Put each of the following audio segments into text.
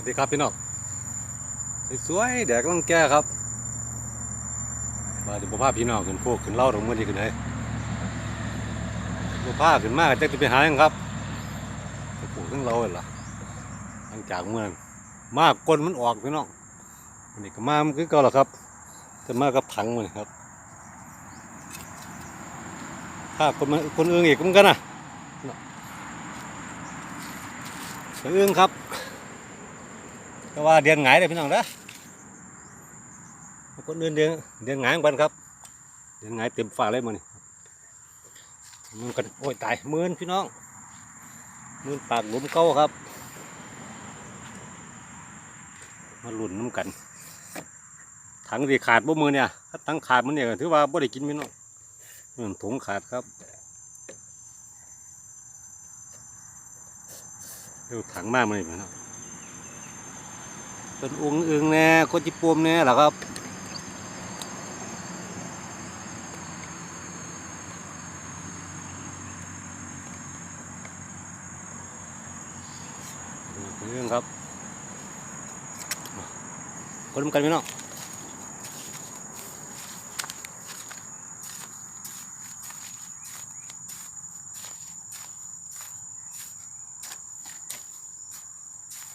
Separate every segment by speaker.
Speaker 1: วัสดีครับพี่น้องสวยๆแดดกำลังแก่ครับมาเดี๋ยวผมพาพี่น้องขึ้นโคกขึ้นเล่าตรงมือนี้ขึ้นเลยผมพาขึ้นมากจะจะไปหาหยังครับไปปลูกทั้งเราเลยล่ะหลังจากเมืองมากก้นมันออกพี่น้องอันนี้ก็มามันคือเก่าแล้วครับแต่มากับถังมันครับ ถ้าคนมาคนอื่นอีกมันกันนะคนอื่นครับ แต่ว่าเดือนหงายเลยพี่น้องนะคนอื่นเดือนเดือนหงายของมันครับ เดือนหงายเต็มฟ้าเลยมันนี่มันกันโอ้ยตายมื่นพี่น้องมื่นปากหลุมเก้าครับ มาหลุนน้ำกัน ถังที่ขาดบ่มือเนี่ยถ้าถังขาดมันเนี่ยถือว่าบ่ได้กินพี่น้องอืมถุงขาดครับดูถังมากมันนี่พี่น้อง เป็นองค์อึงแน่โคจิปวมแน่เหรอครับเรื่องครับคนมันกันพี่น้อง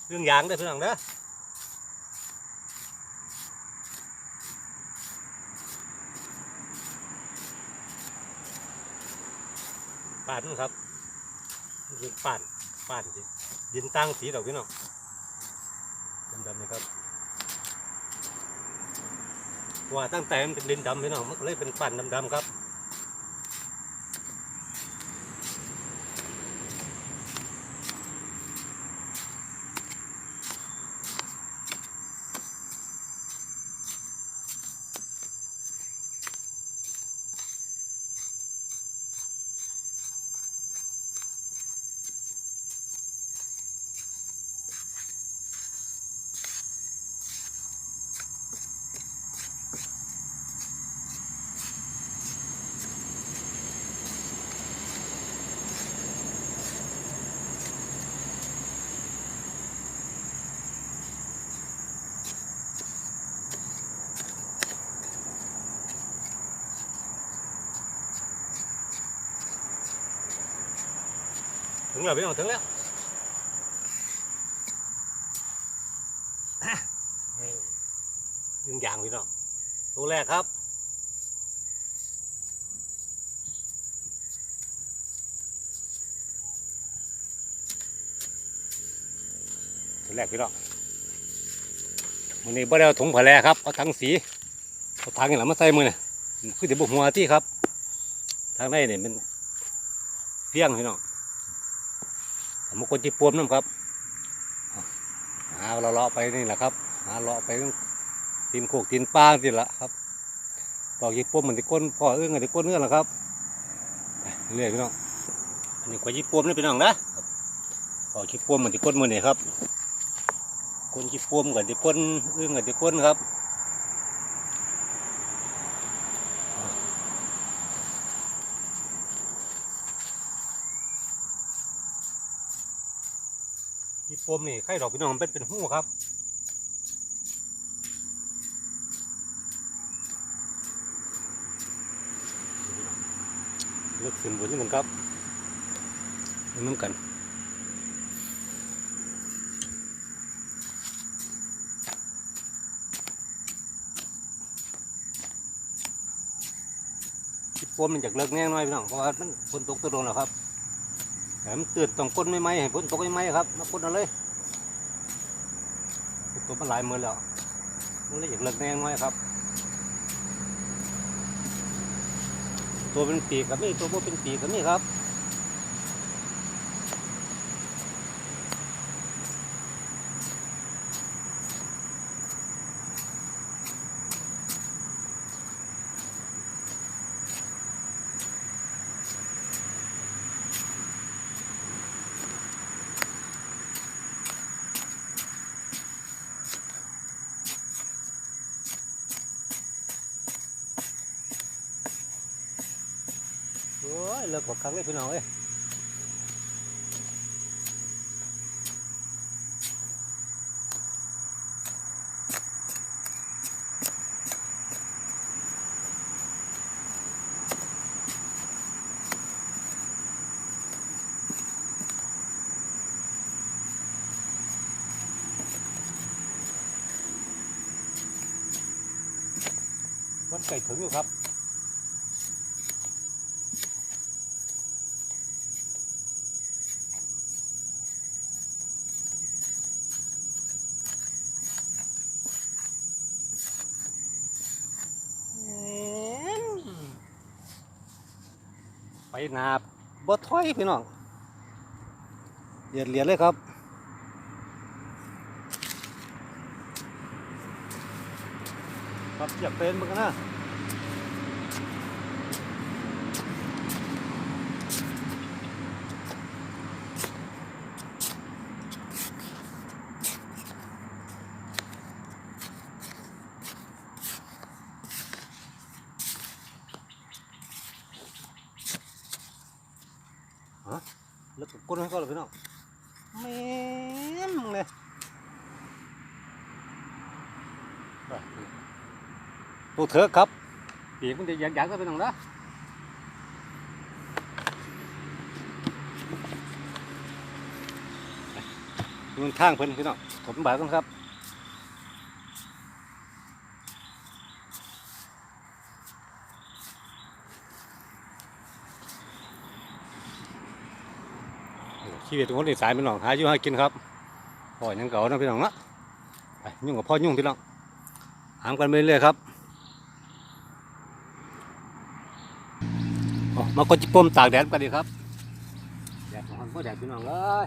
Speaker 1: เรื่องยางได้อพี่น้องเด้อ ป่านนู่นครับยินป่านป่านสิดินตั้งสีดอกพี่น้องดำๆนะครับว่าตั้งแต่มันเป็นดินดำพี่น้องมันก็เลยเป็นป่านดำๆครับ งแล้วพี่น้องถึงแล้วยิงยางพี่น้องตัวแรกครับตัวแรกพี่น้องมันนี้บ่ได้เอาถุงผาแลครับเอาถังสีเอาถังนี่แหละมาใส่มือเนี่ยคือเดี๋ยวบุกหัวที่ครับทางในเนี่ยมันเฟี้ยงพี่น้อง มมติคนจีปวมน้ำครับหาเราเลาะไปนี่แหละครับหาเลาะไปตีนโคกตีนปางนี่แหละครับบอกจีปวมเหมือนที่ก้นพ่อเอื้องเหมือนที่ก้นเอื้องละครับเรื่อยพี่น้องอันนี้กว่าจีปวมนี่พี่น้องนะบอกจีปวมเหมือนที่ก้นมือนี่ครับคนจีปวมกับที่ก้นเอื้องกับที่ก้นครับ มนี่ไข่ดอกพี่น้องมันเป็นเป็นหู้ครับเลือกสินบุญนี่กันครับนี่น้ำกันที่ปวมมันจากเลิกแน่น้อยพี่น้องเพราะว่ามันฝนตกตัวโดนแล้วครับ แถมันตืดต้องก้นไม่ไหมให้ฝนตกไม่ไหมครับมาก้นเอาเลยตัวมันหลายมือแล้วมันเลยอยากเลิกแน่น้อยครับ ตัวเป็นปีกกับนี่ตัวบ่เป็นปีกกับนี่ครับ กบักคักเลยพี่น้องเอ้ยมันไก่ถึงอยู่ครับ นาบดถอยพี่น้องเหยียดเหรียญเลยครับครับเทียบเป็นเหมือนกันนะ แล้วก็กดให้เขาเลยพี่น้องแม่นเลยไปตัวเถอะครับปีกมันจะยักๆก็เป็นน้องนะนุ่นทางเพิ่นพี่น้องถมบาทกันครับ ชีวิตของคนอีสานเป็นหนองหาอยู่หากินครับพ่อยังเก่านะพี่น้องนะไปยุ่งกับพ่อยุ่งพี่น้องหามกันไปเรื่อยครับมากดจิปมตากแดดกันดีครับแดดของพ่อแดดพี่น้องเลย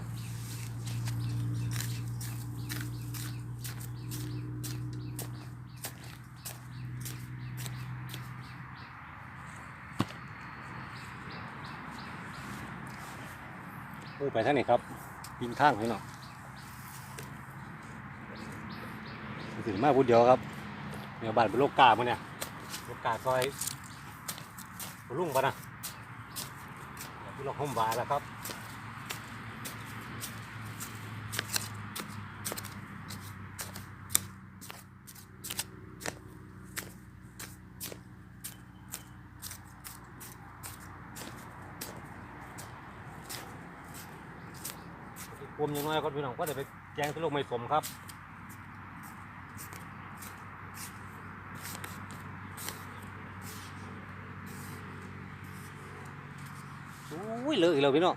Speaker 1: ไปทางนี้ครับยิงทางพี่น้องถึงมาพูดเดียวครับเนี่ยบานเป็นโลกกามาเนี่ยโลกกาซอยลุ่งปะนะที่เราห้มบาแล้วครับ มยังน้อยก็พี่น้องก็ได้ไปแจ้งที่โลกไม่สมครับอุ้ยเลยอีกแล้วพี่น้อง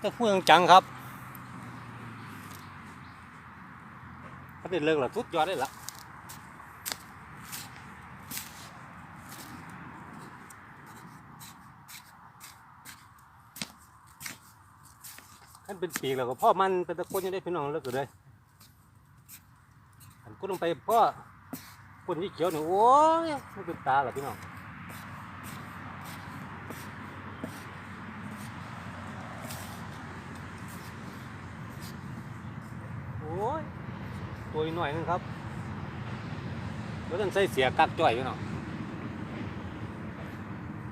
Speaker 1: แต่พูดจังครับถ้าเป็นเลิกหล้วทุดยอดได้ละ เป็นปีกแล้วก็พ่อมันเป็นตะโกนยังได้พี่น้องเลิกเลยอันก็ลงไปพ่อคนที่เขียวเนี่ยโอ้ยมันเป็นตาเหรอพี่น้องโอ้ยตัวอีกหน่อยนึงครับแล้วต้องใส่เสียกักจ่อยพี่น้อง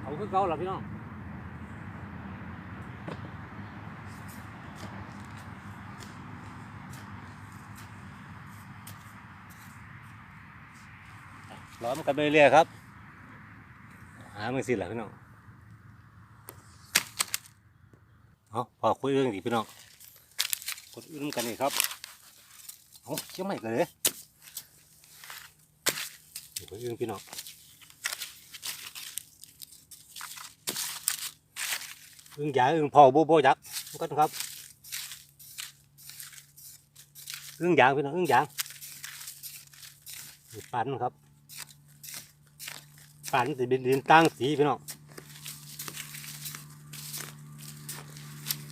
Speaker 1: เอาคือเก่าหรอพี่น้อง ล้อมกันไปเรื่อยครับ หามือสิแหละพี่น้องเอาพอคุยเรื่องดีพี่น้องกดอื่นกันนี่ครับเอาเชี่ยใหม่กันเลยกดอื่นพี่น้องอึ้งใหญ่อึ้งพอโบโบยักษ์กันครับอึ้งยางพี่น้องอึ้งยางปันครับ ปันจะเป็นดินตั้งสีพี่น้อง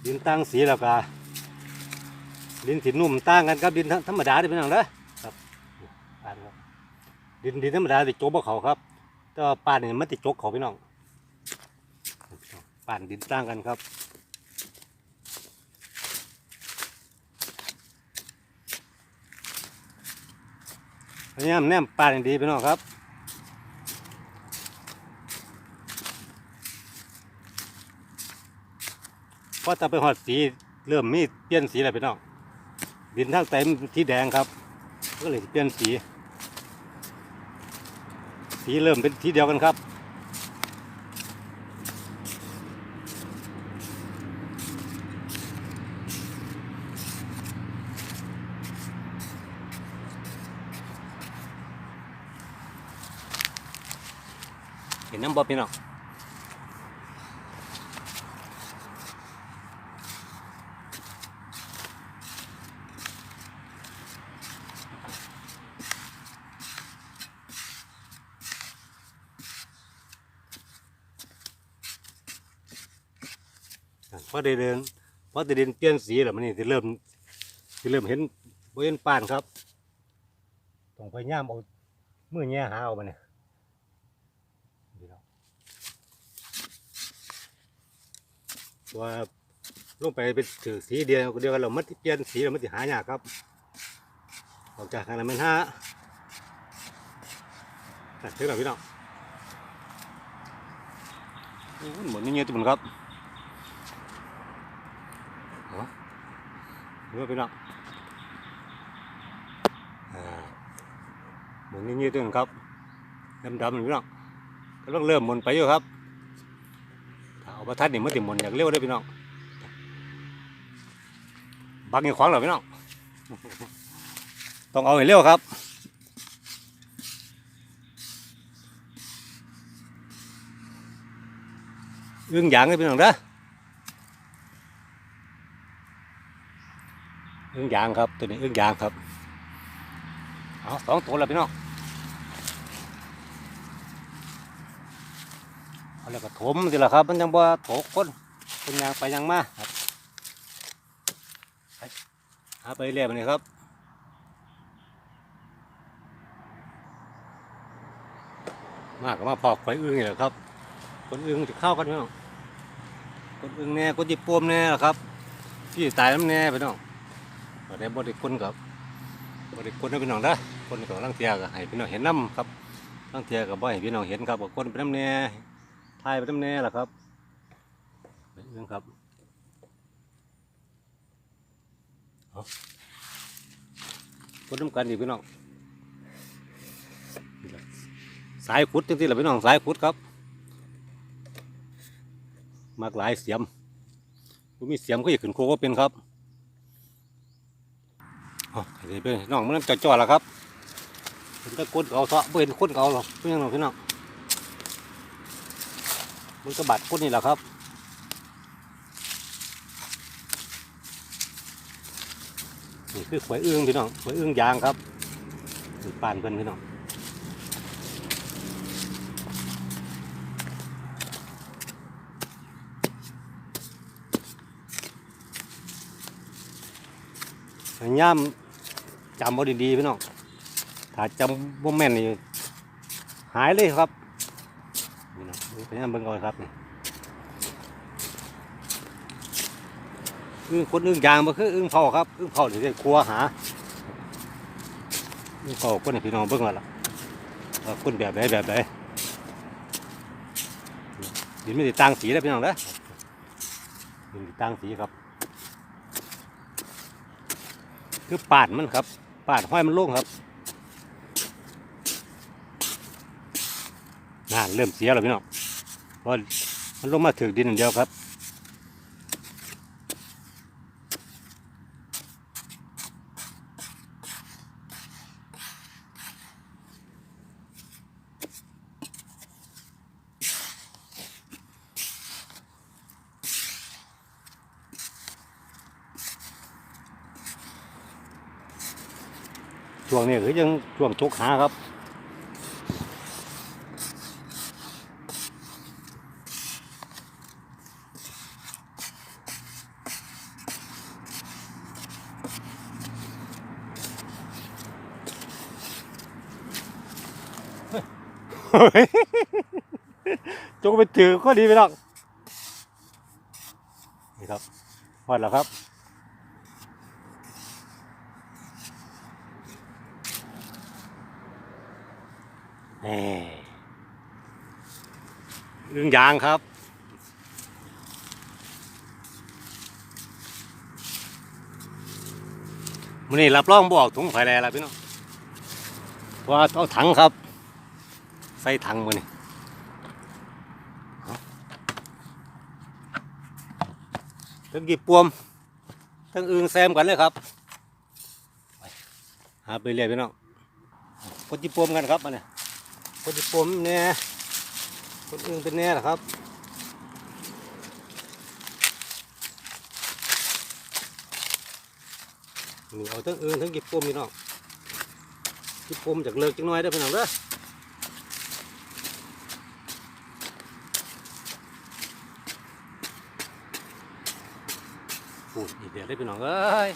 Speaker 1: ดินตั้งสีแล้วก็ดินสีนุ่มต่างกันครับดินธรรมดาเด้อพี่น้องเด้อครับปานครับดินดินธรรมดาติโจกบเขาครับแต่ว่าปานนี่มันติโจกเขาพี่น้องปานดินต่างกันครับพยายามแนมปานดีพี่น้องครับ พอจะไปหอดสีเริ่มมีเปลี่ยนสีแล้วพี่น้องดินทางใต้มันสีแดงครับ ก็เลยเปลี่ยนสี สีเริ่มเป็นสีเดียวกันครับเห็นน้ำบ่พี่น้อง อได้เดินพอได้เดินเปลี่ยนสีแล้วมันนี่จะเริ่มจะเริ่มเห็นบ่เห็นป่านครับต้องพยายามเอาเมื่อแง่หาเอามาเนี่ยว่าลงไปเป็นถือสีเดียวเดียวกันเราไมันสิเปลี่ยนสีเราไมันจะหายากครับออกจากกันแล้วมันห้าตัดเท่าไหร่พี่น้องโอ้ยหมดนี่เงี้ยทุกคนครับเหรอ เนื้อพี่น้องหมดนี่เงี้ยทุกครับดำๆพี่น้องก็ต้องเริ่มหมุนไปอยู่ครับถ้าเอาประทัดนี่มันติหมุนอย่างเร็วได้พี่น้องบักยังขวางเหรอพี่น้องต้องเอาให้เร็วครับอึ้งยางเลยพี่น้องเด้อ อึ้งยางครับตัวนี้อึ้งยางครับเอาสองตัวแล้วพี่น้องเอาแล้วก็ถมสิละครับ มันยังบ่โถกคนเป็นยางไปยางมาครับไปหาไปเรื่อยๆไปเลยครับมากก็มาพอกไฟอึ้งนี่แหละครับ คนอึ้งจะเข้ากันพี่น้องคนอึ้งแน่คนจีบปวมแน่ล่ะครับพี่ตายน้ำแน่พี่น้อง บ่ได้บ่ได้คนกับบ่ได้คนนะพี่น้องนะคนกับลังเทียก็ให้พี่น้องเห็นน้ำครับลังเทียก็บ่ให้พี่น้องเห็นครับว่าคนเป็นน้ำแน่ทายไปตั้งแน่ล่ะครับเป็นเรื่องครับเอาพูดน้ำกันดีพี่น้องนี่ล่ะสายขุดจริงๆแหละพี่น้องสายขุดครับมากหลายเสียมผมมีเสียมก็อยากขึ้นโคก็เป็นครับ เดี๋ยวไปน้องมันจ่อๆแล้วครับเป็นตะกุดเอาเสาะเป็นคนเอาหรอกเป็นยังไงพี่น้องมันกระบาดก้นนี่แหละครับนี่คือขวยเอื้องพี่น้องขวยเอื้องยางครับนี่ปานเพิ่นพี่น้อง ยายามจำเอาดีๆพี่น้องถ้าจำบ่แม่นนี่หายเลยครับนี่นะพยายามเบิ่งเอาครับนี่อึ้งคนอึ้งยางมันคืออึ้งเผาครับอึ้งเผาที่ได้ครัวหาอึ้งเผาคนพี่น้องเบิ่งเอาล่ะว่าคนแบบไหนแบบไหนดินไม่ได้ต่างสีแล้วพี่น้องนะดินต่างสีครับ คือปาดมันครับ ปาดห้อยมันโล่งครับน่าเริ่มเสียแล้วพี่น้องเพราะมันลงมาถึงดินเดียวครับ ช่วงนี้คือยัง ช่วงชกหาครับ จงไปถือก็ดีไปหรอกนี่ครับหมดแล้วครับ นี่เรื่ องยางครับ มันนี่รับรองบอกถุงไฟแลแล้วพี่น้องเพราะว่าเอาถังครับ ใส่ถังมานี่เอาทั้งกีบปวม ทั้งอึงแซมกันเลยครับหาไปเรื่อยพี่น้องคนจีปวมกันครับมาเนี่ย คนญี่ปุ่นเนี่ยคนอื่นเป็นแน่หรอครับนี่เอาทั้งอื่นทั้งกิบปมพี่น้องกิบปมจากเลิกจังน้อยได้อพี่น้องเด้อโอ้อีกเดี๋ยวได้อพี่น้องเอ้ย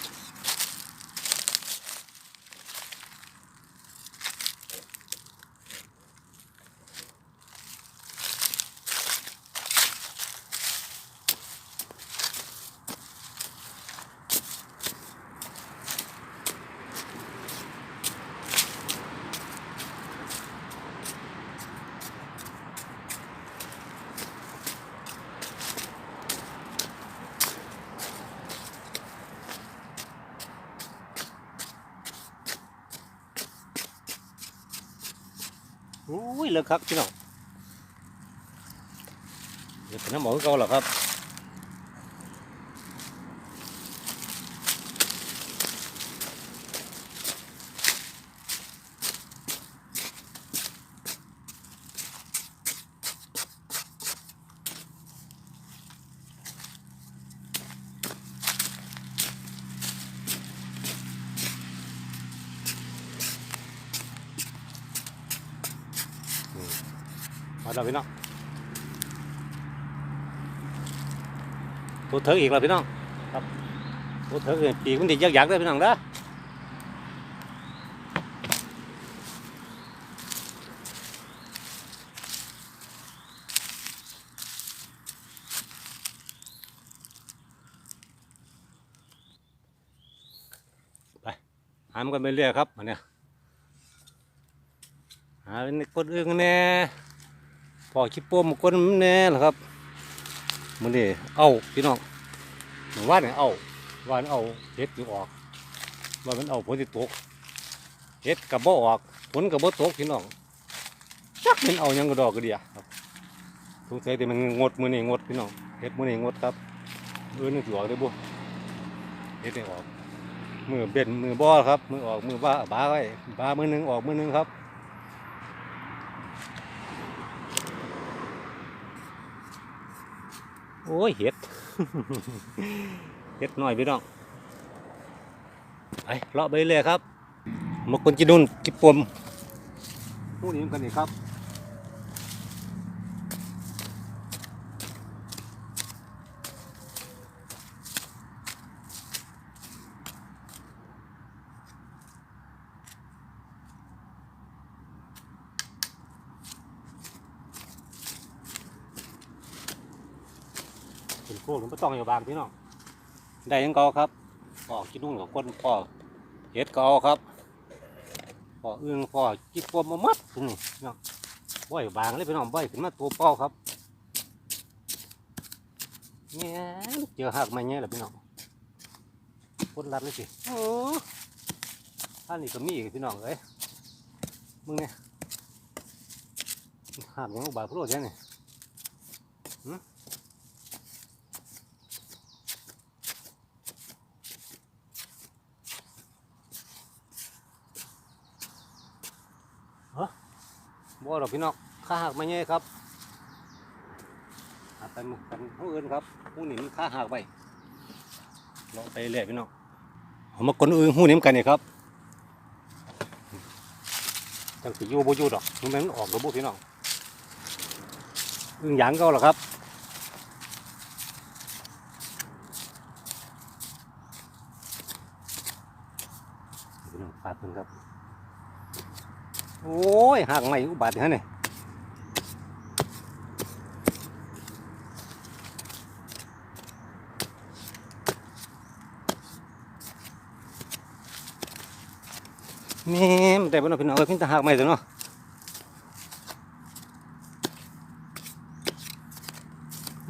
Speaker 1: อุ้ย เลิกครับพี่น้องเดี๋ยวเป็นน้ำหมอคือเก่าเหรอครับ แล้วพี่น้องตัวเถิกอีกแล้วพี่น้องครับตัวเถิกเนี่ยปีกมันติดยักยักๆเลยพี่น้องเด้อไปหามกันไปเรื่อยครับอันเนี้ยหาเป็นคนอื่นแน่ พอคิดโป้มก้นแน่เหรอครับมันนี่เอาพี่น้องว่าเนี่ยเอาว่านเอาเห็ดอยู่ออกว่ามันเอาผลที่ตกเห็ดกับบ่ออกผลกับบ่ตกพี่น้องจักมันเอายังกระดอกกระเดียครับสงสัยแต่มันงดมือนี่งดพี่น้องเห็ดมือนี่งดครับเออนี่ถืออกได้บุเห็ดนี่ออกมือเบ็ดมือบ่อครับมือออกมือบ้าบ้าไว้บ้ามือหนึงออกมือหนึงครับ อ้ยเห็ด เห็ดหน่อยพี่น้องไปเลาะไปเลยครับมาคนจีนุ่นกิบปมพวกนี้กันนี่ครับ เป็นพวกหรือไม่ต้องอยู่บางพี่น้องได้ยังเกาครับปอกจีนุนกับคนปอกเห็ดเกาครับปอกอึ่งปอกกิบปมมามัดนี่พี่น้องบ่อยบางเลยพี่น้องบ่อยขึ้นมาตัวเป้าครับเนี่ยเจอหักมาเนี่ยแหละพี่น้องคนรัดเลยสิโอ้ท่านนี่ก็มีอีกพี่น้องเอ้ยมึงเนี่ยหักยังอุบาทพูดใช่ไหม บ่หรอกพี่น้องข้าหักมาเงี้ยครับหักกันกันผู้อื่นครับผู้หนิมันข้าหักไปลองไปเรื่อยพี่น้องเอามากดอื่นหู้นิมกันเนี่ยครับจังสิยู่บ่ยู่ดอกมันแม่นออกระบุพี่น้องอึ้งหยางเก็หรอครับพี่น้องปาดเพิ่นครับ โอ้ยห่างไม่อุบัติฮะเนี่ยแม่มันแต่บนน้องพี่น้องเอ้ยพี่ตาหักไม่ถึงเนาะ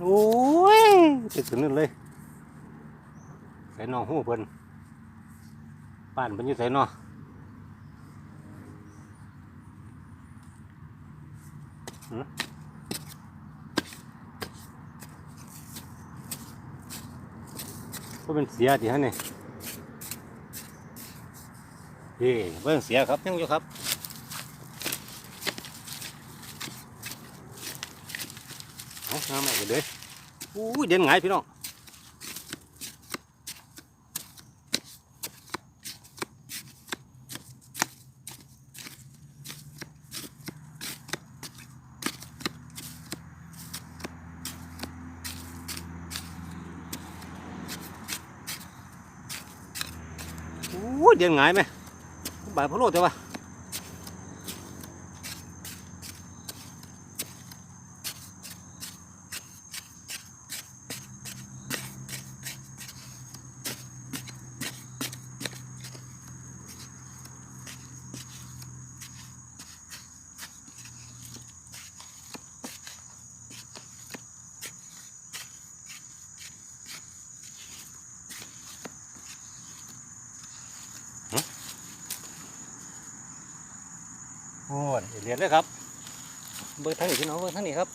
Speaker 1: โอ้ยติดถึงนั่นเลยใส่น้องหูเพิ่นป้านเพิ่นอยู่ใส่น้อง ก็เป็นเสียดีฮะเนี่ยเฮ้เบิ่งเสียครับยังอยู่ครับเอาน้ำใหม่กันเลยอู้ยเด่นไงพี่น้อง เตียนไงายไหมบ่ายพะโล้เถอะวะ โอ้ยเรียนเลยครับ เบอร์ทางนี้พี่น้องเบอร์ทางนี้ครับ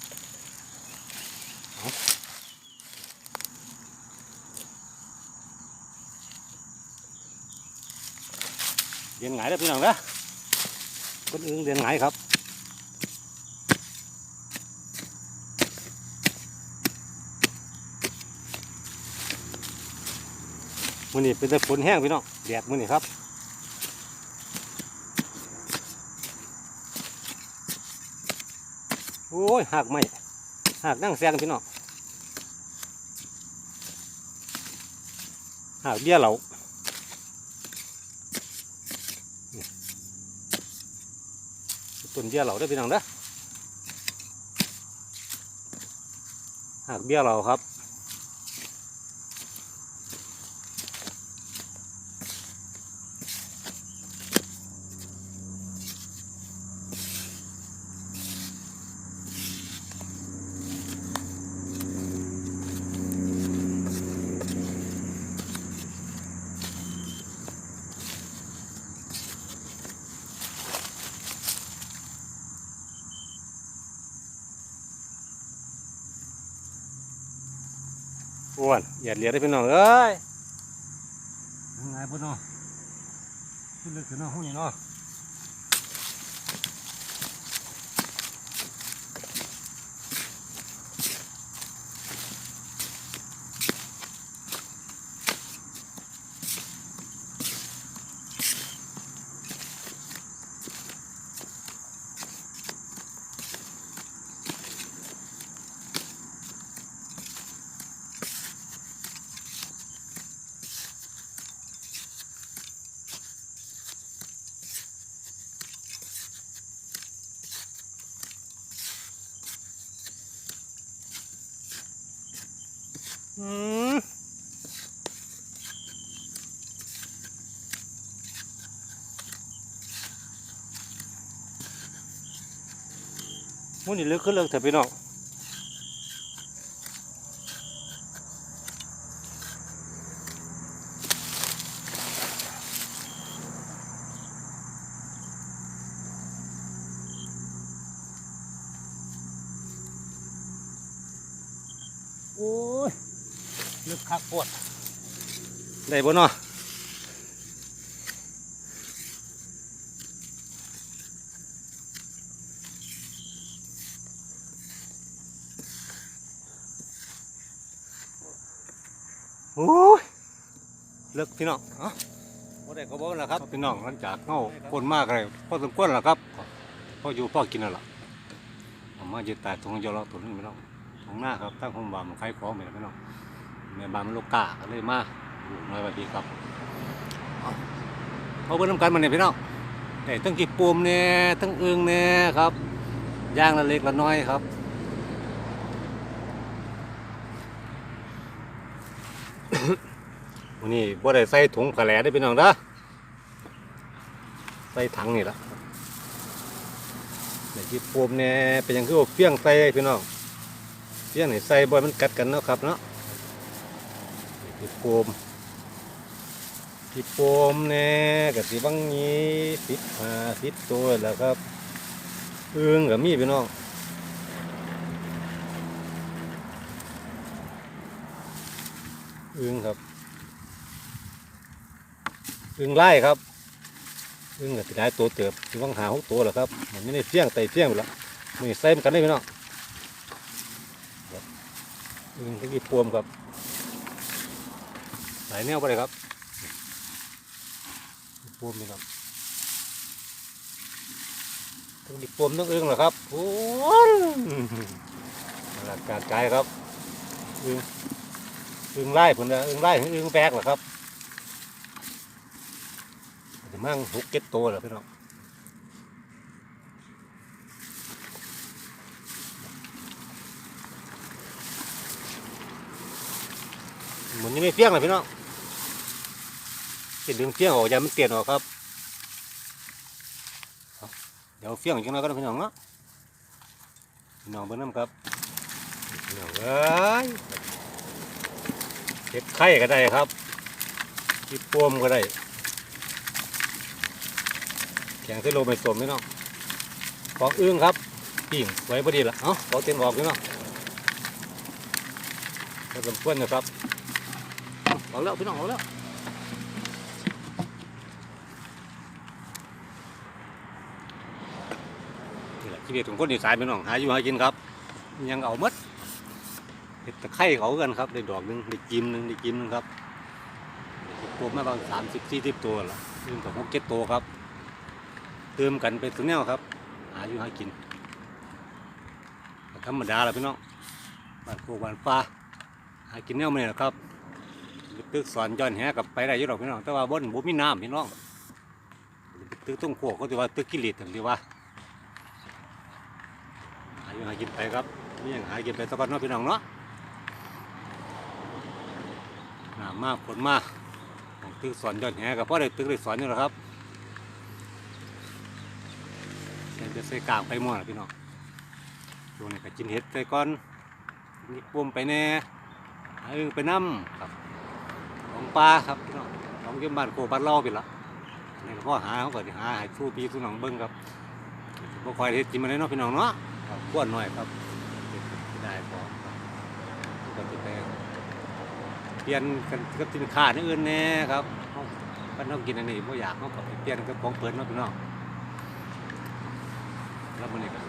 Speaker 1: เรียนหงแล้วพี่น้องนะคนอื่นเรียนหงครับมือนี้เป็นแต่ฝนแห้งพี่น้องแดดมือนี้ครับ โอ้ยหักไม่หักนั่งแซงพี่น้องหักเบี้ยเหลาต้นเบี้ยเหลาได้พี่น้องเด้อหักเบี้ยเหลาครับ อย่าเหลียดได้พี่น้องเอ้ยยังไงพี่น้องขึ้นเลยขึ้นเนาะห้องนี้เนาะอืม มันนี่เลือกขึ้นเลือกเถอะพี่น้องโอ้ยลึกคักปวดได้บ่เนาะโอ้ยเลิก พี่น้องเอ้าบ่ได้ก็บ่แล้วครับพี่น้องหลังจากเฮาคนมากเลยพอสมควรแล้วครับพออยู่พอกินแล้วล่ะเอามายึดตายตรงยอเราตัวนึงพี่น้องตรงหน้าครับตั้งความบามันใครของเหมือนพี่น้องแม่บ้านมันลูกกาก็เลยมาอยู่น้อยสวัสดีครับเอาเอาเบิ่งน้ำกันมาเนี่ยพี่น้องแต่ตั้งกี่ปูมเนี่ยตั้งอึงเนี่ยครับย่างละเล็กละน้อยครับ วันนี้บ่ได้ใส่ถุงผาแหลได้อพี่น้องเด้อใส่ถังนี่ละแต่กี่ปูมเนี่ยเป็นหยังคือเฟี้ยงใส่พี่น้องเฟี้ยงนี่ใส่บ่ให้มันกัดกันเนาะครับเนาะพี่โปมพี่โปมเนี่ยกับสีบังนี้สิบห้าสิบตัวแล้วครับเอื้องกับมีพี่น้องเอื้องครับ อื้องไล่ครับเอื้องกับสีไดตัวเติบสีบังหาหกตัวแหล้วครับมันไม่ได้เฟี้ยงไต่เฟี้ยงหมดละมือใส่มันกันได้พี่น้องแดอึ่งที่ปวมครับหลายแนวไปเลยครับปวมนี่ครับต้องดิปวมต้องอึ่งเหรอครับโอ้ยหลักการกายครับอึ่งอึงไล่ผลนะอึ่งไล่อึ่งแบกเหรอครับ มั่งหกเก็ดตัวเหรอพี่น้องหมุนยังไม่เฟี้ยงเลยพี่น้องจะดึงเฟี้ยงออกอย่ามันเตียนออกครับ เดี๋ยวเฟี้ยงจังเลยก็ได้พี่น้องเนาะพี่น้องเบิ่งน้ำครับพี่น้องเอ้ยเก็บไข่ก็ได้ครับที่ปวมก็ได้ แข็งเส้นโลไม่สมพี่น้องของอึ้งครับปิ่งไว้พอดีละเอ้าขอเตียนออกพี่น้องก็สมควรนะครับเอาแล้วพี่น้องเอาแล้วนี่แหละชีวิตของคนอีสานพี่น้องหาอยู่หากินครับ ยังเอาหมดเห็ดตะไคร้เขากันครับได้ดอกหนึ่งได้กิมหนึ่งได้กิมหนึ่งครับตัวมาประมาณสามสิบสี่สิบตัวละยืมกับหกเจ็ดตัวครับ เติมกันไปถึงแนวครับ หาอยู่หากินธรรมดาละพี่น้องบ้านโคกบ้านฟ้าหากินแนวมันนี่แหละครับตึกสอนย้อนแหกับไปได้ยี่หรอกพี่น้องแต่ว่าบนบ่มีน้ำพี่น้องตึกต้องโขกเขาถือว่าตึกกิเลสถึงที่ว่าหาอยู่หากินไปครับนี่ยังหากินไปตะกอนเนาะพี่น้องเนาะน้ำมากฝนมากตึกสอนย้อนแหกับพ่อได้ตึกได้สอนอยู่หรอกครับเดี๋ยว จะใส่กางไปหมดล่ะพี่น้องช่วงนี้ก็กินเห็ดใส่ก้อนนี่ปุ่มไปแน่อึ่งไปน้ำครับ ของปลาครับพี่น้องของเก็บบ้านโคบ้านเล่าไปละนี่ก็พ่อหาเขาก็สิหาให้สู้พี่สู้น้องเบิ้งครับบ่ค่อยเฮ็ดกินมาเลยเนาะพี่น้องเนาะครับกวนหน่อยครับได้พอก็สิไปเปลี่ยนกันกับสินค้าอื่นแน่ครับเขาบ้านเฮากินอันนี้บ่อยากเขาก็ไปเปลี่ยนกับของเปิดเนาะพี่น้อง แล้วมื้อนี้ก็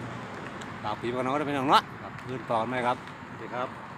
Speaker 1: ฝากพี่พี่น้องเด้อพี่น้องเนาะครับอื่นต่อไหมครับสวัสดีครับ